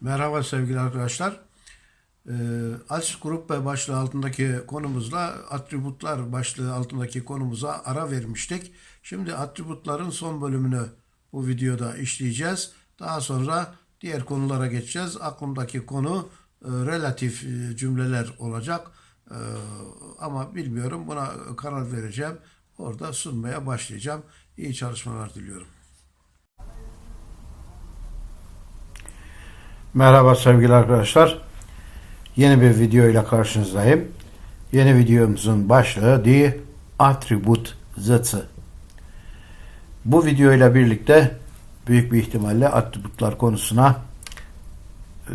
Merhaba sevgili arkadaşlar. Ee, Als Gruppe başlığı altındaki konumuzla atributlar başlığı altındaki konumuza ara vermiştik. Şimdi atributların son bölümünü bu videoda işleyeceğiz. Daha sonra diğer konulara geçeceğiz. Aklımdaki konu e, relatif e, cümleler olacak. E, ama bilmiyorum buna karar vereceğim. Orada sunmaya başlayacağım. İyi çalışmalar diliyorum. Merhaba sevgili arkadaşlar. Yeni bir video ile karşınızdayım. Yeni videomuzun başlığı Die Attribut Sätze. Bu video ile birlikte büyük bir ihtimalle atributlar konusuna e,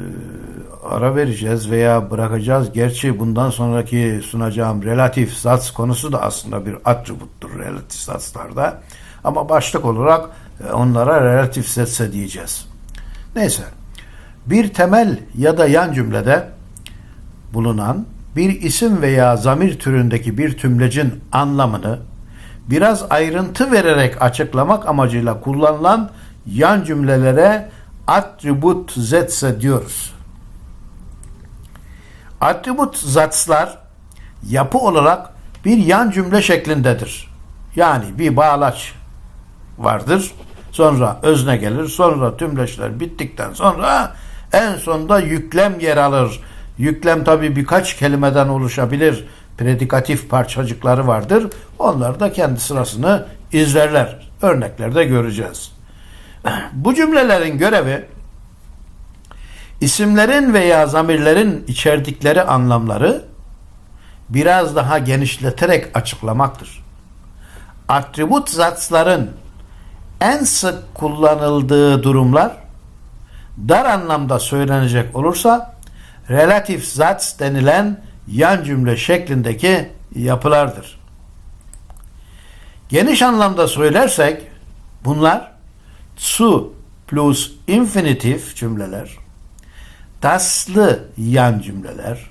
ara vereceğiz veya bırakacağız. Gerçi bundan sonraki sunacağım relatif sats konusu da aslında bir atributtur relatif satslarda. Ama başlık olarak e, onlara relatif setse diyeceğiz. Neyse bir temel ya da yan cümlede bulunan bir isim veya zamir türündeki bir tümlecin anlamını biraz ayrıntı vererek açıklamak amacıyla kullanılan yan cümlelere attribut zetse diyoruz. Attribut zatslar yapı olarak bir yan cümle şeklindedir. Yani bir bağlaç vardır. Sonra özne gelir. Sonra tümleçler bittikten sonra en sonunda yüklem yer alır. Yüklem tabi birkaç kelimeden oluşabilir. Predikatif parçacıkları vardır. Onlar da kendi sırasını izlerler. Örneklerde göreceğiz. Bu cümlelerin görevi isimlerin veya zamirlerin içerdikleri anlamları biraz daha genişleterek açıklamaktır. Atribut zatsların en sık kullanıldığı durumlar dar anlamda söylenecek olursa relatif zats denilen yan cümle şeklindeki yapılardır. Geniş anlamda söylersek bunlar zu plus infinitif cümleler, daslı yan cümleler,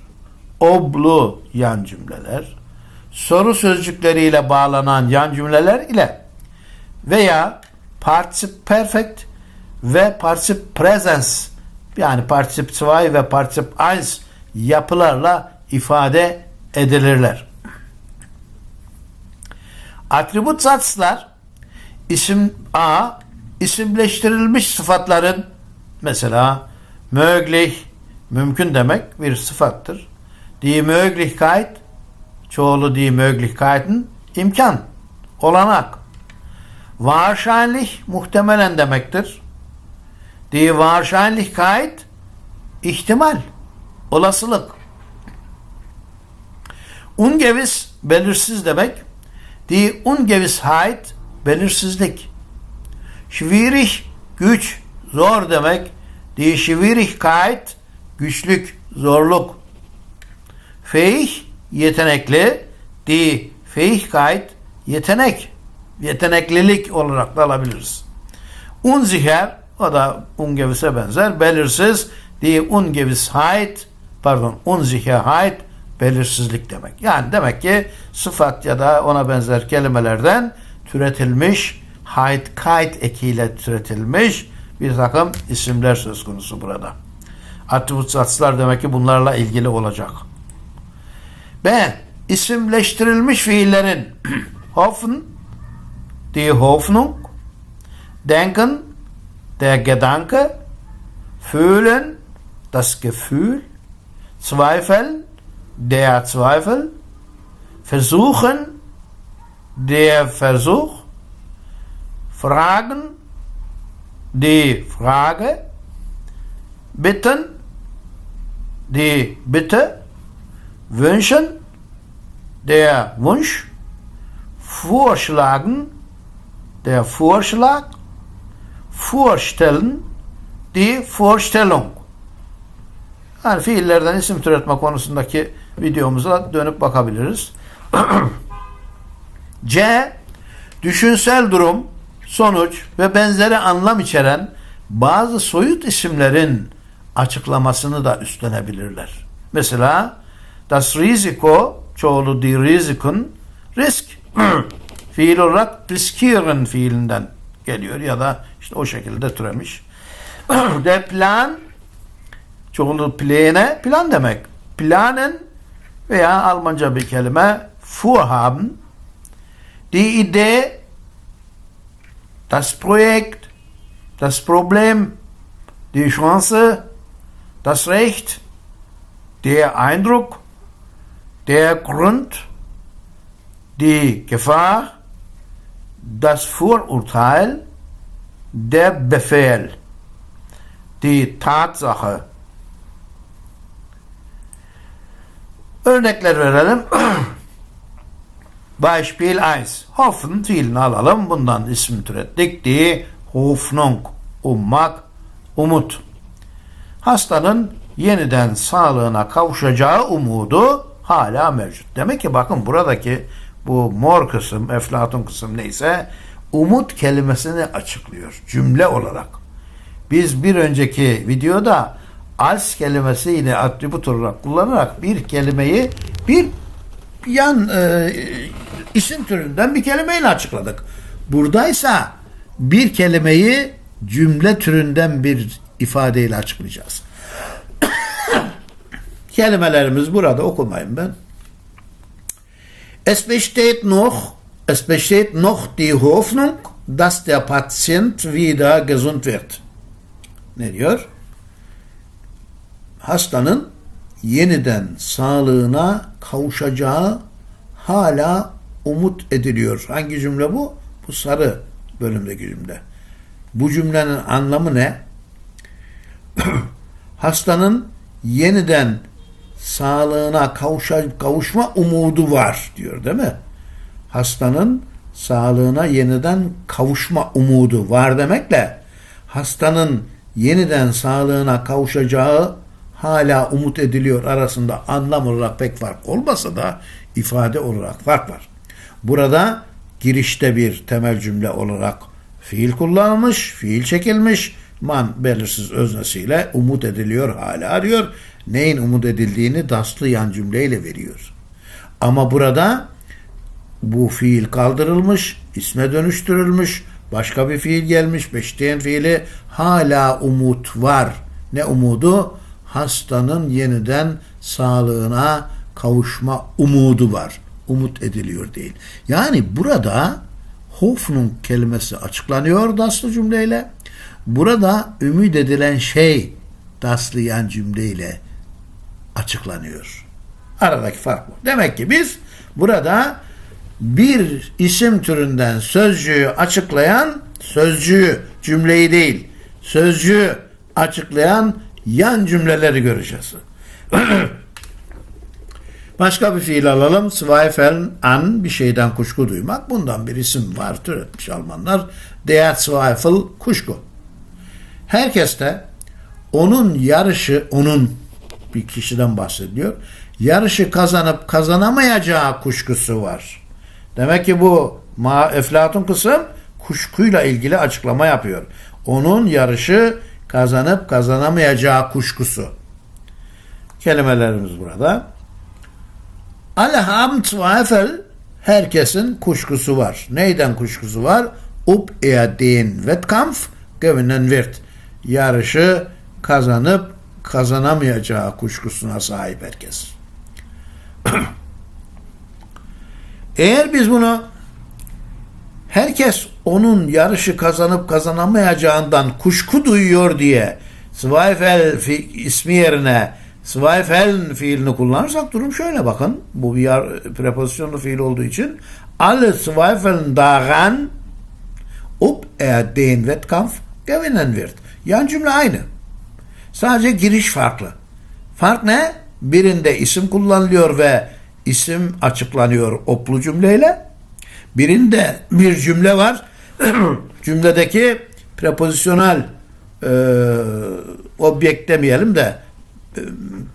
oblu yan cümleler, soru sözcükleriyle bağlanan yan cümleler ile veya participe perfect ve participe presens yani participe 2 ve participe 1 yapılarla ifade edilirler. Atribut zatslar isim A isimleştirilmiş sıfatların mesela möglich mümkün demek bir sıfattır. Die Möglichkeit çoğulu die Möglichkeiten imkan, olanak. Wahrscheinlich muhtemelen demektir. Die Wahrscheinlichkeit ihtimal, olasılık. Ungewiss belirsiz demek. Die Ungewissheit belirsizlik. Schwierig güç, zor demek. Die Schwierigkeit güçlük, zorluk. Fähig yetenekli. Die Fähigkeit yetenek, yeteneklilik olarak da alabiliriz. Unsicher o da ungewisse benzer. Belirsiz. Die Ungewissheit pardon Unsicherheit belirsizlik demek. Yani demek ki sıfat ya da ona benzer kelimelerden türetilmiş heit kite ekiyle türetilmiş bir takım isimler söz konusu burada. Atribut satslar demek ki bunlarla ilgili olacak. B. isimleştirilmiş fiillerin hoffen, die Hoffnung, denken, der Gedanke, fühlen, das Gefühl, zweifeln, der Zweifel, versuchen, der Versuch, fragen, die Frage, bitten, die Bitte, wünschen, der Wunsch, vorschlagen, der Vorschlag, vorstellen, die Vorstellung. Yani fiillerden isim türetme konusundaki videomuza dönüp bakabiliriz. C. Düşünsel durum, sonuç ve benzeri anlam içeren bazı soyut isimlerin açıklamasını da üstlenebilirler. Mesela das Risiko, çoğulu die Risiken, risk fiil olarak riskieren fiilinden geliyor ya da işte o şekilde türemiş. Der Plan çoğunluğu plane, plan demek. Planen veya Almanca bir kelime vorhaben. Die Idee, das Projekt, das Problem, die Chance, das Recht, der Eindruck, der Grund, die Gefahr, das Vorurteil, der Befehl, die Tatsache. Örnekler verelim. Beispiel 1. Hoffen fiilini alalım. Bundan isim türettik. Die Hoffnung. Ummak, umut. Hastanın yeniden sağlığına kavuşacağı umudu hala mevcut. Demek ki bakın buradaki bu mor kısım, eflatun kısım neyse umut kelimesini açıklıyor cümle olarak. Biz bir önceki videoda als kelimesi yine atribut olarak kullanarak bir kelimeyi bir yan e, isim türünden bir kelimeyle açıkladık. Buradaysa bir kelimeyi cümle türünden bir ifadeyle açıklayacağız. Kelimelerimiz burada okumayın ben. Es besteht noch, es besteht noch die Hoffnung, dass der Patient wieder gesund wird. Ne diyor? Hastanın yeniden sağlığına kavuşacağı hala umut ediliyor. Hangi cümle bu? Bu sarı bölümdeki cümle. Bu cümlenin anlamı ne? Hastanın yeniden sağlığına kavuşa, kavuşma umudu var diyor değil mi? Hastanın sağlığına yeniden kavuşma umudu var demekle hastanın yeniden sağlığına kavuşacağı hala umut ediliyor arasında anlam olarak pek fark olmasa da ifade olarak fark var. Burada girişte bir temel cümle olarak fiil kullanılmış, fiil çekilmiş, man belirsiz öznesiyle umut ediliyor hala diyor. Neyin umut edildiğini daslı yan cümleyle veriyor. Ama burada bu fiil kaldırılmış, isme dönüştürülmüş, başka bir fiil gelmiş, beşteyen fiili hala umut var. Ne umudu? Hastanın yeniden sağlığına kavuşma umudu var. Umut ediliyor değil. Yani burada Hoffnung kelimesi açıklanıyor daslı cümleyle. Burada ümit edilen şey daslı yan cümleyle açıklanıyor. Aradaki fark bu. Demek ki biz burada bir isim türünden sözcüğü açıklayan sözcüğü cümleyi değil sözcüğü açıklayan yan cümleleri göreceğiz. Başka bir fiil alalım. Zweifeln an bir şeyden kuşku duymak. Bundan bir isim var türetmiş Almanlar. Der Zweifel kuşku. Herkes de onun yarışı, onun bir kişiden bahsediyor. Yarışı kazanıp kazanamayacağı kuşkusu var. Demek ki bu ma eflatun kısım kuşkuyla ilgili açıklama yapıyor. Onun yarışı kazanıp kazanamayacağı kuşkusu. Kelimelerimiz burada. Haben Zweifel. Herkesin kuşkusu var. Neyden kuşkusu var? Ob er den Wettkampf gewinnen wird. Yarışı kazanıp kazanamayacağı kuşkusuna sahip herkes. Eğer biz bunu herkes onun yarışı kazanıp kazanamayacağından kuşku duyuyor diye Zweifel ismi yerine Zweifeln fiilini kullanırsak durum şöyle bakın. Bu bir yar, prepozisyonlu fiil olduğu için alle zweifeln daran ob er den Wettkampf gewinnen wird. Yan cümle aynı. Sadece giriş farklı. Fark ne? Birinde isim kullanılıyor ve isim açıklanıyor oplu cümleyle. Birinde bir cümle var. Cümledeki prepozisyonel e, objekt demeyelim de e,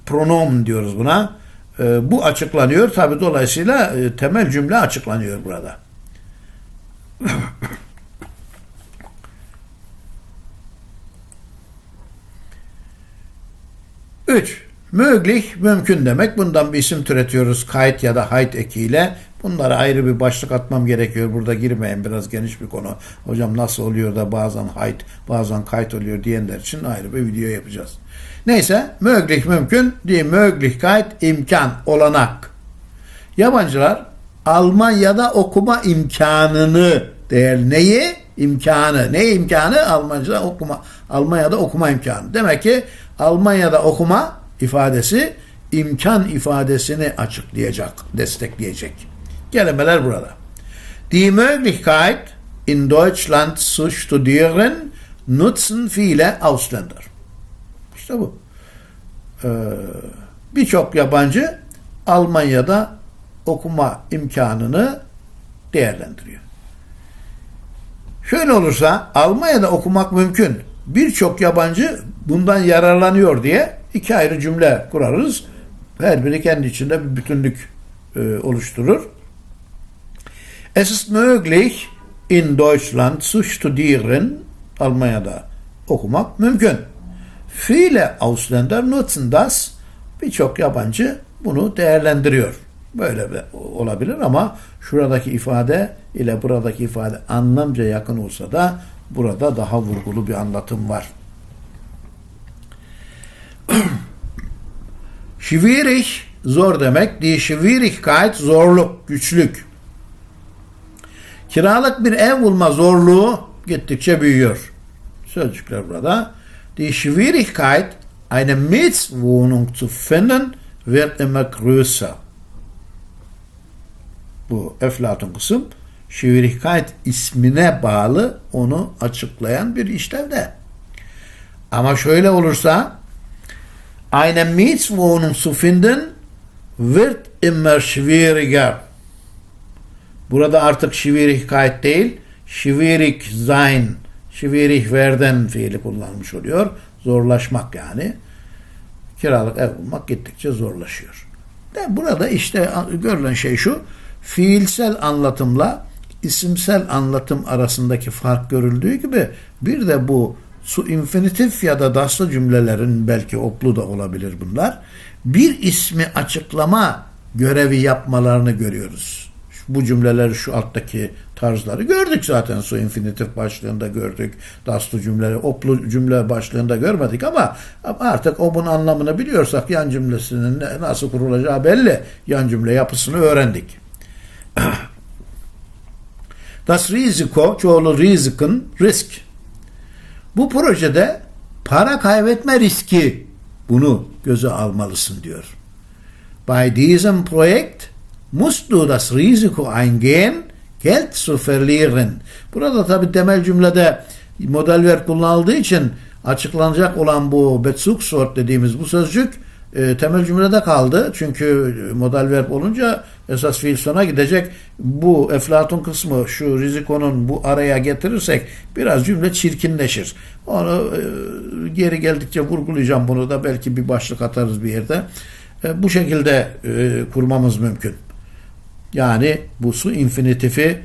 pronom diyoruz buna. E, bu açıklanıyor. Tabi dolayısıyla e, temel cümle açıklanıyor burada. Üç. Möglich, mümkün demek. Bundan bir isim türetiyoruz. Kayıt ya da hayt ekiyle. Bunlara ayrı bir başlık atmam gerekiyor. Burada girmeyin. Biraz geniş bir konu. Hocam nasıl oluyor da bazen height, bazen kayıt oluyor diyenler için ayrı bir video yapacağız. Neyse, möglich mümkün, die Möglichkeit imkan, olanak. Yabancılar Almanya'da okuma imkanını değer neyi? İmkanı. Ne imkanı? Almanca'da okuma. Almanya'da okuma imkanı. Demek ki Almanya'da okuma ifadesi imkan ifadesini açıklayacak, destekleyecek. Kelimeler burada. Die Möglichkeit in Deutschland zu studieren nutzen viele Ausländer. İşte bu. Ee, Birçok yabancı Almanya'da okuma imkanını değerlendiriyor. Şöyle olursa Almanya'da okumak mümkün. Birçok yabancı bundan yararlanıyor diye iki ayrı cümle kurarız. Her biri kendi içinde bir bütünlük e, oluşturur. Es ist möglich in Deutschland zu studieren. Almanya'da okumak mümkün. Viele Ausländer nutzen das. Birçok yabancı bunu değerlendiriyor. Böyle olabilir ama şuradaki ifade ile buradaki ifade anlamca yakın olsa da burada daha vurgulu bir anlatım var. Schwierig zor demek. Die Schwierigkeit zorluk, güçlük. Kiralık bir ev bulma zorluğu gittikçe büyüyor. Sözcükler burada. Die Schwierigkeit, eine Mietwohnung zu finden, wird immer größer. Bu Eflatun kısım Schwierigkeit ismine bağlı onu açıklayan bir işlevde. Ama şöyle olursa eine Mietwohnung zu finden wird immer schwieriger. Burada artık Schwierigkeit değil, schwierig sein, schwierig werden fiili kullanmış oluyor. Zorlaşmak yani. Kiralık ev bulmak gittikçe zorlaşıyor. De burada işte görülen şey şu, fiilsel anlatımla isimsel anlatım arasındaki fark görüldüğü gibi bir de bu su infinitif ya da daslı cümlelerin belki oklu da olabilir bunlar. Bir ismi açıklama görevi yapmalarını görüyoruz. Bu cümleleri şu alttaki tarzları gördük zaten su infinitif başlığında gördük. Daslı cümleleri, oklu cümle başlığında görmedik ama artık o bunun anlamını biliyorsak yan cümlesinin nasıl kurulacağı belli. Yan cümle yapısını öğrendik. Das Risiko, çoğulu Risiken, risk. Bu projede para kaybetme riski bunu göze almalısın diyor. Bei diesem Projekt musst du das Risiko eingehen, Geld zu verlieren. Burada tabi temel cümlede model verb kullanıldığı için açıklanacak olan bu Bezugswort dediğimiz bu sözcük e, temel cümlede kaldı. Çünkü modal verb olunca esas fiil sona gidecek. Bu Eflatun kısmı şu rizikonun bu araya getirirsek biraz cümle çirkinleşir. Onu e, geri geldikçe vurgulayacağım bunu da belki bir başlık atarız bir yerde. E, bu şekilde e, kurmamız mümkün. Yani bu su infinitifi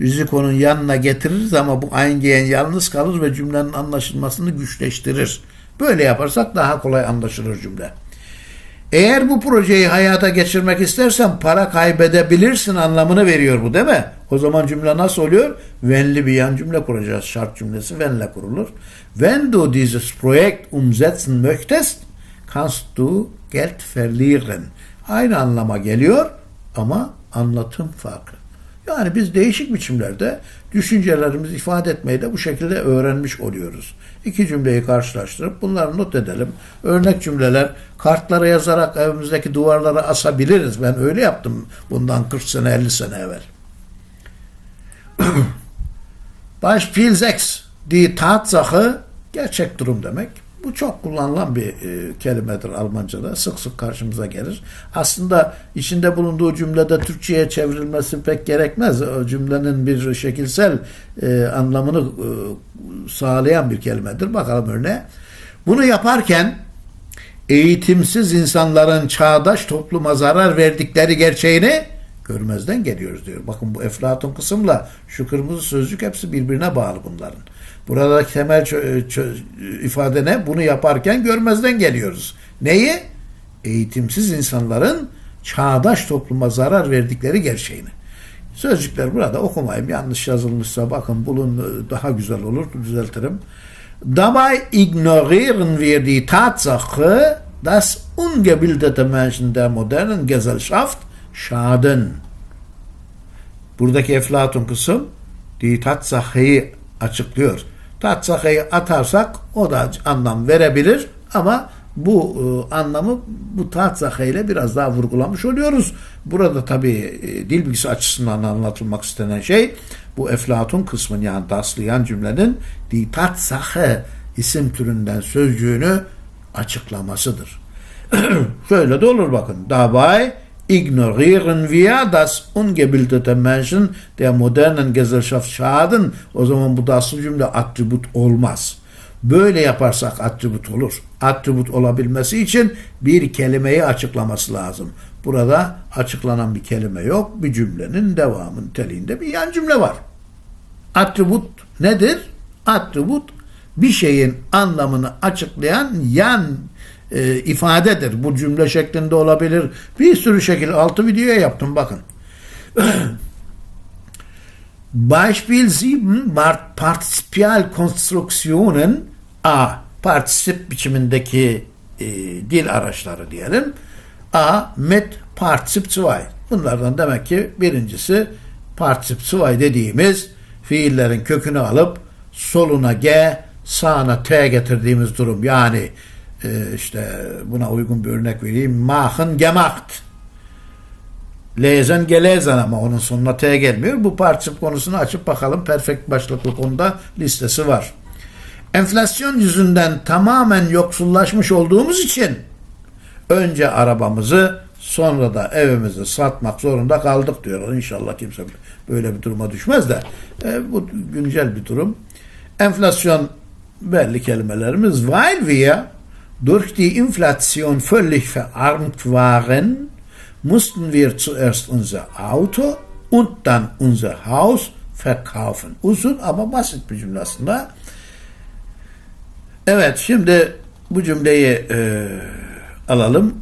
rizikonun yanına getiririz ama bu eingeyen yalnız kalır ve cümlenin anlaşılmasını güçleştirir. Böyle yaparsak daha kolay anlaşılır cümle. Eğer bu projeyi hayata geçirmek istersen para kaybedebilirsin anlamını veriyor bu değil mi? O zaman cümle nasıl oluyor? Wen'li bir yan cümle kuracağız. Şart cümlesi wenn'le kurulur. Wenn du dieses Projekt umsetzen möchtest, kannst du Geld verlieren. Aynı anlama geliyor ama anlatım farklı. Yani biz değişik biçimlerde düşüncelerimizi ifade etmeyi de bu şekilde öğrenmiş oluyoruz. İki cümleyi karşılaştırıp bunları not edelim. Örnek cümleler kartlara yazarak evimizdeki duvarlara asabiliriz. Ben öyle yaptım bundan 40 sene 50 sene evvel. Beispiel 6. Die Tatsache gerçek durum demek. Bu çok kullanılan bir e, kelimedir Almanca'da. Sık sık karşımıza gelir. Aslında içinde bulunduğu cümlede Türkçe'ye çevrilmesi pek gerekmez. O cümlenin bir şekilsel e, anlamını e, sağlayan bir kelimedir. Bakalım örneğe. Bunu yaparken eğitimsiz insanların çağdaş topluma zarar verdikleri gerçeğini görmezden geliyoruz diyor. Bakın bu Eflatun kısımla şu kırmızı sözcük hepsi birbirine bağlı bunların. Buradaki temel ifade ne? Bunu yaparken görmezden geliyoruz. Neyi? Eğitimsiz insanların çağdaş topluma zarar verdikleri gerçeğini. Sözcükler burada okumayayım. Yanlış yazılmışsa bakın bulun daha güzel olur. Düzeltirim. Dabei ignorieren wir die Tatsache, dass ungebildete Menschen der modernen Gesellschaft schaden. Buradaki Eflatun kısım die Tatsache'yi açıklıyor. Tatsache'yi atarsak o da anlam verebilir ama bu e, anlamı bu Tatsache ile biraz daha vurgulamış oluyoruz. Burada tabi e, dil bilgisi açısından anlatılmak istenen şey bu Eflatun kısmın yani taslayan cümlenin die Tatsache isim türünden sözcüğünü açıklamasıdır. Şöyle de olur bakın. Dabei ignorieren wir dass ungebildete Menschen der modernen Gesellschaft schaden. O zaman bu da asıl cümle attribut olmaz. Böyle yaparsak attribut olur. Attribut olabilmesi için bir kelimeyi açıklaması lazım. Burada açıklanan bir kelime yok. Bir cümlenin devamın teliğinde bir yan cümle var. Attribut nedir? Attribut bir şeyin anlamını açıklayan yan e, ifadedir. Bu cümle şeklinde olabilir. Bir sürü şekil altı videoya yaptım bakın. Beispiel 7 Partizipialkonstruktionen A. Partisip biçimindeki e, dil araçları diyelim. A. Mit Partizip 2. Bunlardan demek ki birincisi Partizip 2 dediğimiz fiillerin kökünü alıp soluna G, sağına T getirdiğimiz durum. Yani e, işte buna uygun bir örnek vereyim. Machen gemacht. Lezen gelesen ama onun sonuna T gelmiyor. Bu parçip konusunu açıp bakalım. Perfect başlıklı konuda listesi var. Enflasyon yüzünden tamamen yoksullaşmış olduğumuz için önce arabamızı sonra da evimizi satmak zorunda kaldık diyorlar. İnşallah kimse böyle bir duruma düşmez de e, bu güncel bir durum. Enflasyon belli kelimelerimiz weil wir durch die Inflation völlig verarmt waren, mussten wir zuerst unser Auto und dann unser Haus verkaufen. Uzun ama basit bir cümle aslında. Evet şimdi bu cümleyi e, alalım.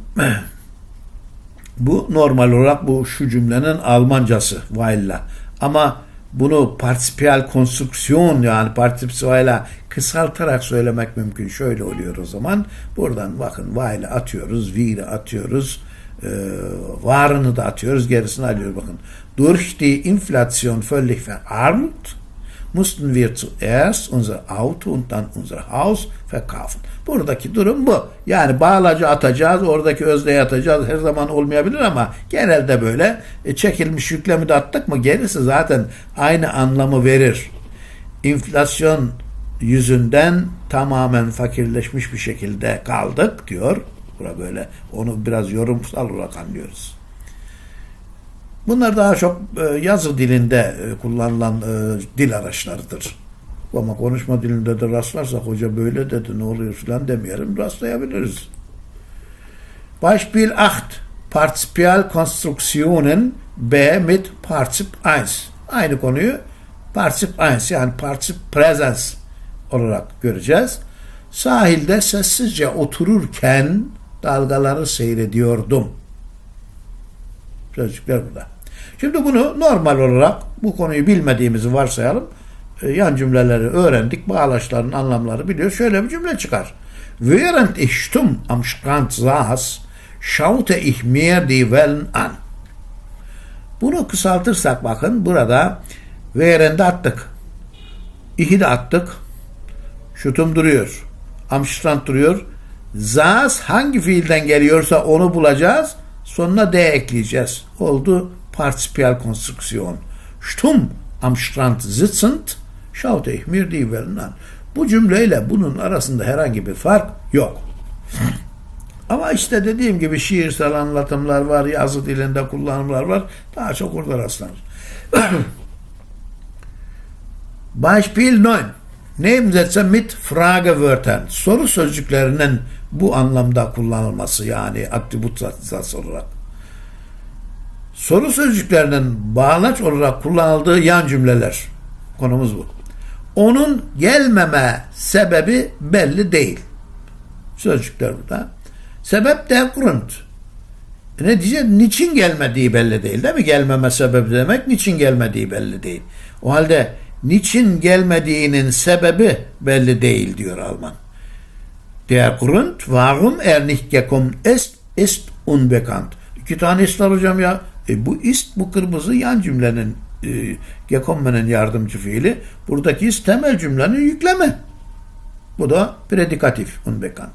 Bu normal olarak bu şu cümlenin Almancası Weil'la. Ama bunu partipiyal konstrüksiyon yani partisipayla kısaltarak söylemek mümkün. Şöyle oluyor o zaman. Buradan bakın Weil'i atıyoruz, We'li atıyoruz, e, varını da atıyoruz, gerisini alıyoruz. Bakın. Durch die Inflation völlig verarmt mussten wir zuerst unser Auto und dann unser Haus verkaufen. Buradaki durum bu. Yani bağlacı atacağız, oradaki özdeyi atacağız. Her zaman olmayabilir ama genelde böyle e, çekilmiş yüklemi de attık mı gerisi zaten aynı anlamı verir. Enflasyon yüzünden tamamen fakirleşmiş bir şekilde kaldık diyor. Bura böyle onu biraz yorumsal olarak anlıyoruz. Bunlar daha çok e, yazı dilinde e, kullanılan e, dil araçlarıdır. Ama konuşma dilinde de rastlarsak hoca böyle dedi ne oluyor filan demeyelim rastlayabiliriz. Beispiel 8. Partizipial Konstruktionen B mit Partizip 1. Aynı konuyu Partizip 1 yani Partizip Presence olarak göreceğiz. Sahilde sessizce otururken dalgaları seyrediyordum. Sözcükler burada. Şimdi bunu normal olarak bu konuyu bilmediğimizi varsayalım. E, yan cümleleri öğrendik. Bağlaçların anlamları biliyor. Şöyle bir cümle çıkar. Während ich stumm am Strand saß, schaute ich mir die Wellen an. Bunu kısaltırsak bakın burada während'i attık. İhi de attık. Şutum duruyor. Am Strand duruyor. Saß hangi fiilden geliyorsa onu bulacağız. Sonuna D ekleyeceğiz. Oldu Partizipal Konstrüksiyon. Stumm am Strand sitzend schaute ich mir die Wellen an. Bu cümleyle bunun arasında herhangi bir fark yok. Ama işte dediğim gibi şiirsel anlatımlar var, yazı dilinde kullanımlar var. Daha çok orada rastlanır. Beispiel 9. Nebensätze mit Fragewörtern. Soru sözcüklerinin bu anlamda kullanılması yani attribut zatsı olarak. Soru sözcüklerinin bağlaç olarak kullanıldığı yan cümleler. Konumuz bu. Onun gelmeme sebebi belli değil. Sözcükler burada. Sebep der Grund. ne diyeceğiz? Niçin gelmediği belli değil değil mi? Gelmeme sebebi demek niçin gelmediği belli değil. O halde niçin gelmediğinin sebebi belli değil diyor Alman. Der Grund, warum er nicht gekommen ist, ist unbekannt. İki tane ist hocam ya. E, bu ist, bu kırmızı yan cümlenin e, gekommenin yardımcı fiili. Buradaki ist temel cümlenin yükleme. Bu da predikatif, unbekannt.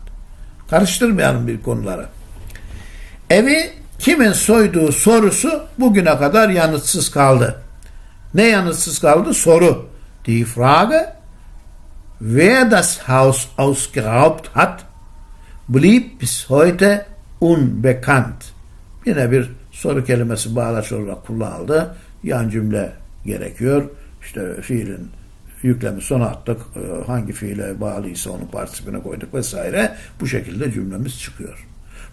Karıştırmayalım bir konuları. Evi kimin soyduğu sorusu bugüne kadar yanıtsız kaldı. Ne yanıtsız kaldı? Soru. Die Frage, wer das Haus ausgeraubt hat, blieb bis heute unbekannt. Yine bir soru kelimesi bağlaç olarak kullanıldı. Yan cümle gerekiyor. İşte fiilin yüklemi sona attık. Ee, Hangi fiile bağlıysa onun partisipine koyduk vesaire. Bu şekilde cümlemiz çıkıyor.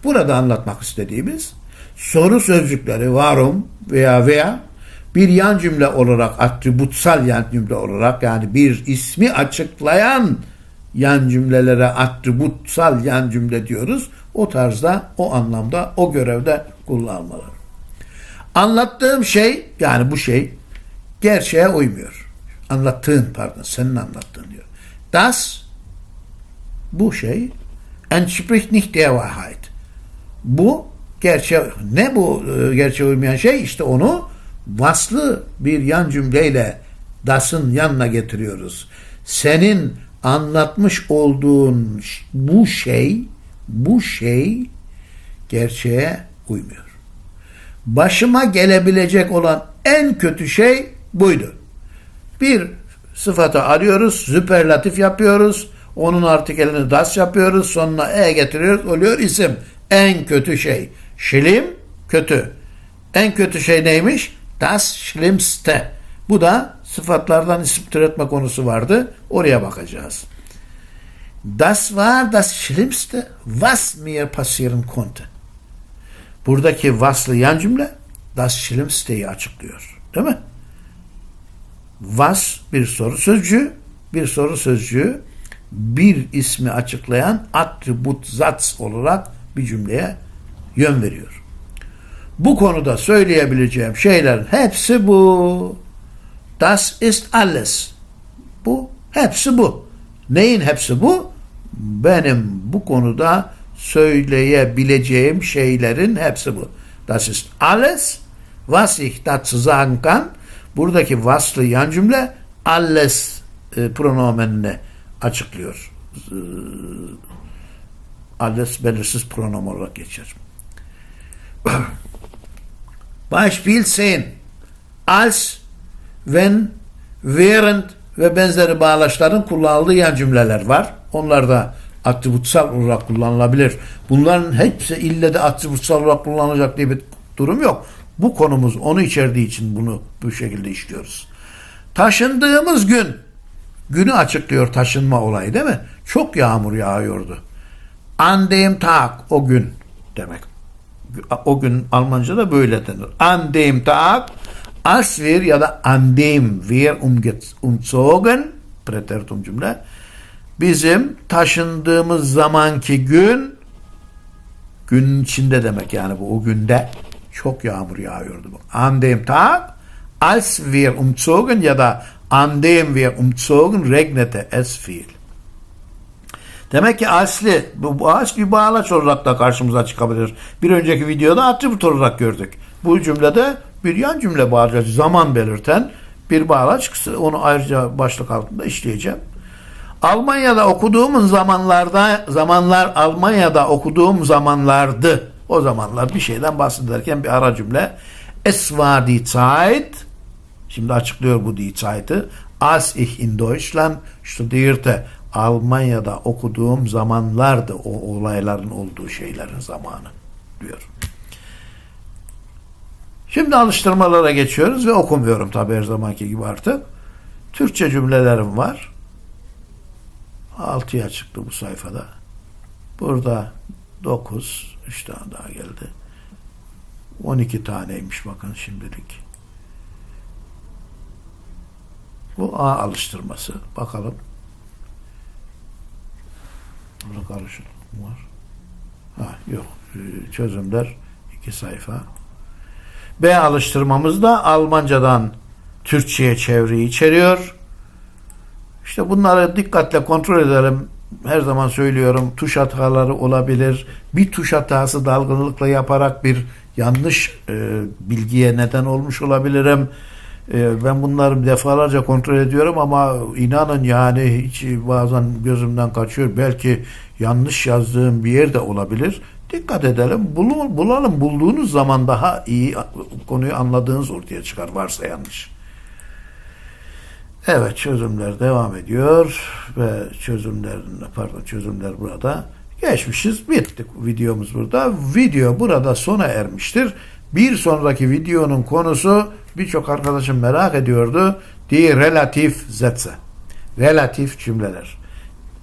Burada anlatmak istediğimiz soru sözcükleri varum veya veya bir yan cümle olarak atributsal yan cümle olarak yani bir ismi açıklayan yan cümlelere atributsal yan cümle diyoruz. O tarzda, o anlamda, o görevde kullanılmalı. Anlattığım şey yani bu şey gerçeğe uymuyor. Anlattığın pardon senin anlattığın diyor. Das bu şey entspricht nicht der Wahrheit. Bu gerçeğe ne bu e, gerçeğe uymayan şey işte onu vaslı bir yan cümleyle das'ın yanına getiriyoruz. Senin anlatmış olduğun bu şey bu şey gerçeğe uymuyor. Başıma gelebilecek olan en kötü şey buydu. Bir sıfatı arıyoruz, süperlatif yapıyoruz, onun artikelini das yapıyoruz, sonuna e getiriyoruz, oluyor isim. En kötü şey. Şilim, kötü. En kötü şey neymiş? Das Schlimmste. Bu da sıfatlardan isim türetme konusu vardı. Oraya bakacağız. Das war das Schlimmste, was mir passieren konnte. Buradaki waslı yan cümle das Schlimmste'yi açıklıyor. Değil mi? Was bir soru sözcüğü, bir soru sözcüğü bir ismi açıklayan attribut zats olarak bir cümleye yön veriyor. Bu konuda söyleyebileceğim şeylerin hepsi bu. Das ist alles. Bu, hepsi bu. Neyin hepsi bu? Benim bu konuda söyleyebileceğim şeylerin hepsi bu. Das ist alles, was ich dazu sagen kann. Buradaki vaslı yan cümle alles e, pronomenini açıklıyor. E, alles belirsiz pronomen olarak geçer. Beispiel 10. Als, wenn, während ve benzeri bağlaçların kullanıldığı yan cümleler var. Onlar da atributsal olarak kullanılabilir. Bunların hepsi ille de atributsal olarak kullanılacak diye bir durum yok. Bu konumuz onu içerdiği için bunu bu şekilde işliyoruz. Taşındığımız gün günü açıklıyor taşınma olayı değil mi? Çok yağmur yağıyordu. An dem Tag o gün demek. O gün Almanca'da böyle denir. An dem Tag als wir ya da an dem wir umge- umzogen Präteritum cümle bizim taşındığımız zamanki gün günün içinde demek yani bu o günde çok yağmur yağıyordu. bu. An dem Tag als wir umzogen ya da an dem wir umzogen regnete es viel. Demek ki asli, bu, as bir bağlaç olarak da karşımıza çıkabilir. Bir önceki videoda atribut olarak gördük. Bu cümlede bir yan cümle bağlacı zaman belirten bir bağlaç. Onu ayrıca başlık altında işleyeceğim. Almanya'da okuduğum zamanlarda zamanlar Almanya'da okuduğum zamanlardı. O zamanlar bir şeyden bahsederken bir ara cümle. Es war die Zeit Şimdi açıklıyor bu die Zeit'ı. Als ich in Deutschland studierte Almanya'da okuduğum zamanlardı o olayların olduğu şeylerin zamanı diyor. Şimdi alıştırmalara geçiyoruz ve okumuyorum tabi her zamanki gibi artık. Türkçe cümlelerim var. 6'ya çıktı bu sayfada. Burada 9, 3 tane daha geldi. 12 taneymiş bakın şimdilik. Bu A alıştırması. Bakalım. Burada karışıklık mı var? Ha, yok. Ee, Çözümler İki sayfa. B alıştırmamız da Almancadan Türkçe'ye çeviri içeriyor. İşte bunları dikkatle kontrol edelim. Her zaman söylüyorum tuş hataları olabilir. Bir tuş hatası dalgınlıkla yaparak bir yanlış e, bilgiye neden olmuş olabilirim. E, ben bunları defalarca kontrol ediyorum ama inanın yani hiç bazen gözümden kaçıyor. Belki yanlış yazdığım bir yer de olabilir. Dikkat edelim. Bulalım. Bulduğunuz zaman daha iyi konuyu anladığınız ortaya çıkar. Varsa yanlış. Evet çözümler devam ediyor ve çözümler pardon çözümler burada. Geçmişiz bittik videomuz burada. Video burada sona ermiştir. Bir sonraki videonun konusu birçok arkadaşım merak ediyordu. Die Relativ Sätze. Relatif cümleler.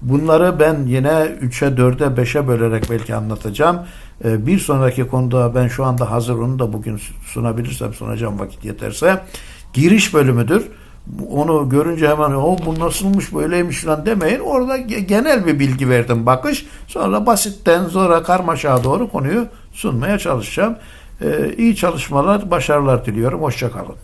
Bunları ben yine 3'e 4'e 5'e bölerek belki anlatacağım. Ee, Bir sonraki konuda ben şu anda hazır onu da bugün sunabilirsem sunacağım vakit yeterse. Giriş bölümüdür. Onu görünce hemen o bu nasılmış böyleymiş falan demeyin. Orada ge- genel bir bilgi verdim bakış. Sonra basitten sonra karmaşaya doğru konuyu sunmaya çalışacağım. Ee, iyi çalışmalar, başarılar diliyorum. Hoşçakalın.